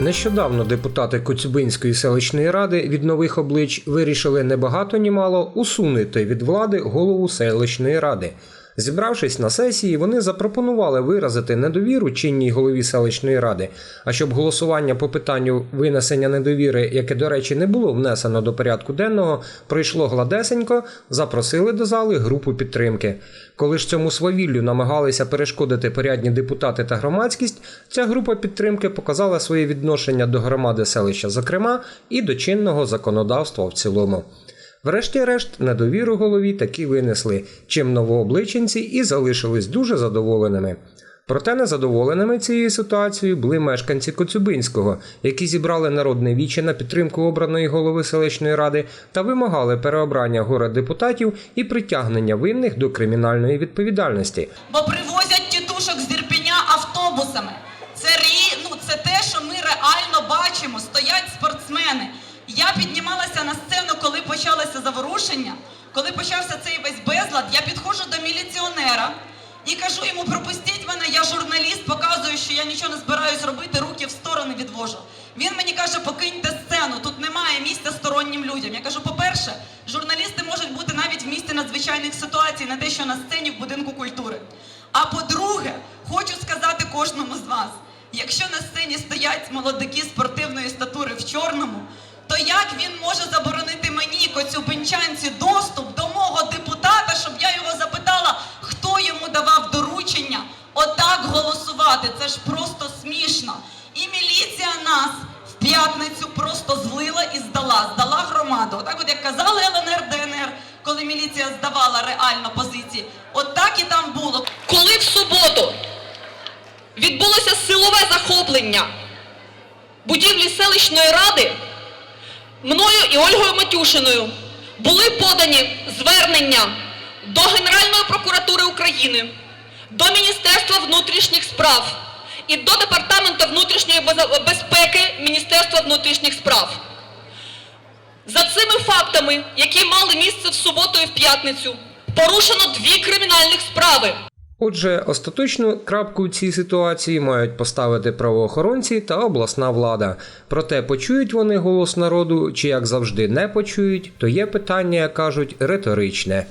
Нещодавно депутати Коцюбинської селищної ради від нових облич вирішили не багато ні мало усунути від влади голову селищної ради. Зібравшись на сесії, вони запропонували виразити недовіру чинній голові селищної ради. А щоб голосування по питанню винесення недовіри, яке, до речі, не було внесено до порядку денного, пройшло гладесенько, запросили до зали групу підтримки. Коли ж цьому свавіллю намагалися перешкодити порядні депутати та громадськість, ця група підтримки показала своє відношення до громади селища, зокрема, і до чинного законодавства в цілому. Врешті-решт, недовіру голові таки винесли, чим новообличенці і залишились дуже задоволеними. Проте незадоволеними цією ситуацією були мешканці Коцюбинського, які зібрали народне віче на підтримку обраної голови селищної ради та вимагали переобрання город депутатів і притягнення винних до кримінальної відповідальності. бо привозять тітушок з Ірпеня автобусами. Це ну, це те, що ми реально бачимо. Заворушення, коли почався цей весь безлад. Я підходжу до міліціонера і кажу йому: пропустіть мене, я журналіст, показую, що я нічого не збираюсь робити, руки в сторони відвожу. Він мені каже, покиньте сцену, тут немає місця стороннім людям. Я кажу, по-перше, журналісти можуть бути навіть в місті надзвичайних ситуацій, не те, що на сцені в будинку культури. А по-друге, хочу сказати кожному з вас: якщо на сцені стоять молодики спортивної статури в чорному, то як він може заборонити мені, коцюбинчанці, доступ до мого депутата, щоб я його запитала, хто йому давав доручення отак голосувати? Це ж просто смішно. І міліція нас в п'ятницю просто злила і здала, здала громаду. Отак, от як казали ЛНР, ДНР, коли міліція здавала реально позиції, от і там було. Коли в суботу відбулося силове захоплення будівлі селищної ради, і Ольгою Матюшиною були подані звернення до Генеральної прокуратури України, до Міністерства внутрішніх справ і до Департаменту внутрішньої безпеки Міністерства внутрішніх справ. За цими фактами, які мали місце в суботу і в п'ятницю, порушено дві кримінальних справи. Отже, остаточну крапку у цій ситуації мають поставити правоохоронці та обласна влада. Проте почують вони голос народу, чи як завжди не почують, то є питання, як кажуть, риторичне.